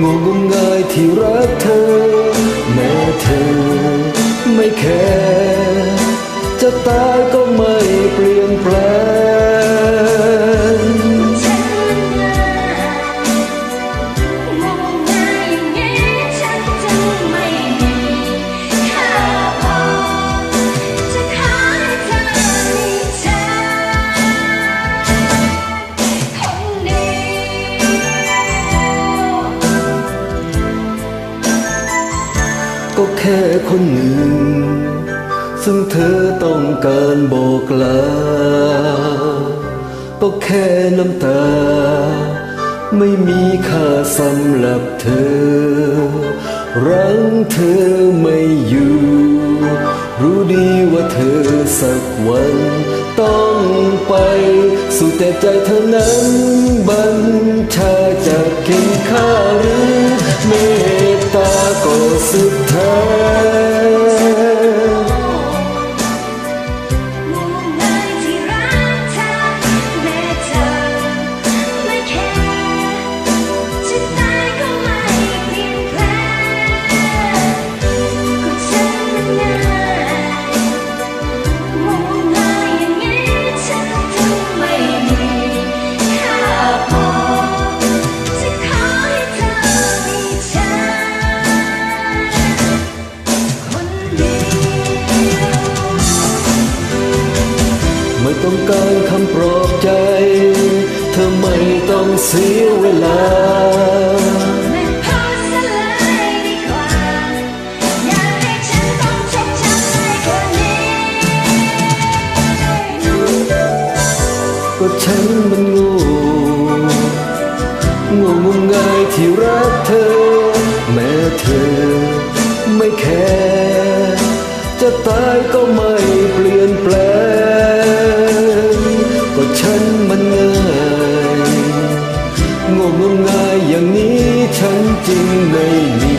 งง่งงงายที่รักเธอ แม้เธอไม่แคร์จะตายก็ แค่คนหนึ่ง ซึ่งเธอต้องการบอกลา ก็แค่น้ำตา ไม่มีค่าสำหรับเธอ รังเธอไม่อยู่ รู้ดีว่าเธอสักวันต้องไปสู่แต่ใจเธอนั้นบัญชาจากเข็นค่า สุดท้าย ต้องการคำปลอบใจ เธอไม่ต้องเสียเวลาอย่าให้ฉันต้องชดใช้กว่านี้ก็ฉันมันโง่โง่งมงายที่รักเธอ นี้ฉันจึ